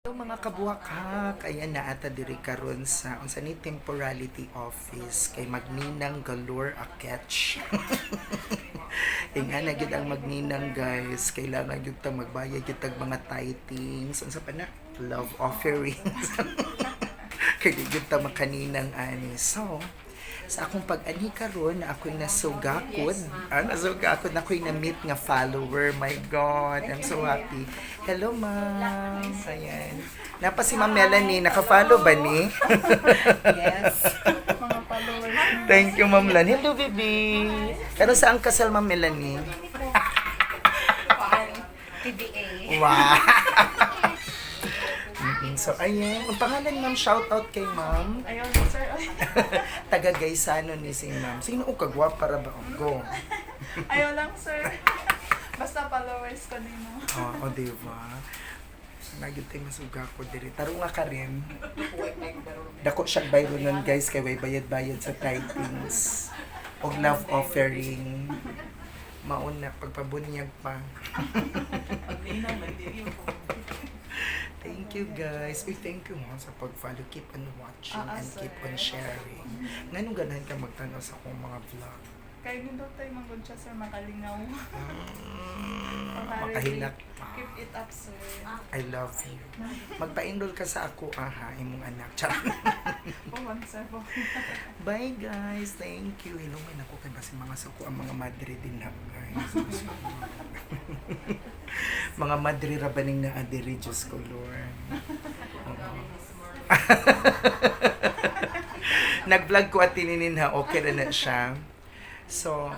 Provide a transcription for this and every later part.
Hello mga kabuhak ayan na ata diri karon sa unsa ni temporality office kay magninang galore a catch. Inga na gid ang magninang guys, kailangan gyud ta magbayad gyud tag mga titings, unsa pa na love offerings. kay gyud ta makaninang ani. So, sa akong pag-ani karon na ako'y nasugakod. ah, nasugakod na ako'y na-meet nga follower. My God, I'm so happy. Hello, ma'am. Ayan. Napa si Ma'am Melanie, naka-follow ba ni? Yes. Mga followers. Thank you, Ma'am Lan. Hello, baby. Pero saan kasal, Ma'am Melanie? TDA. Wow. So, ayan. Ang pangalan, ma'am, shout out kay ma'am. Ayun, sir. Taga Gaysano ni si ma'am. Sino o kagwa para ba? Go. Ayaw lang, sir. Basta followers ko din mo. Oo, oh, diba? Nagit tayo masuga ko diri. Taro nga ka rin. Dako siya bayro nun guys kay way bayad-bayad sa titings. Og love offering. Mauna pagpabunyag pa. Thank you guys. We thank you mo sa pag-follow. Keep on watching Ah, ah, and keep on sir. sharing. Nganong ganahan ka magtanaw sa akong mga vlog? Kaya din daw tayo manggod siya, sir, makalingaw. Mm, makahilak pa. Keep it up, sir. I love you. Magpa-enroll ka sa ako, aha, imong anak. Charot. Puwan, sir. Bye guys, thank you. Inuman ako kay basi mga suko ang mga madre din na guys. mga madre rabaning na adiri, Diyos ko Lord. Nag-vlog ko at tininin ha, okay na na siya. So,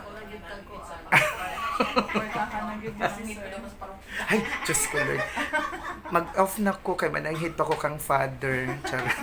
ay, Diyos ko Lord. Mag-off na ko kay mananghit pa ko kang father. Charot.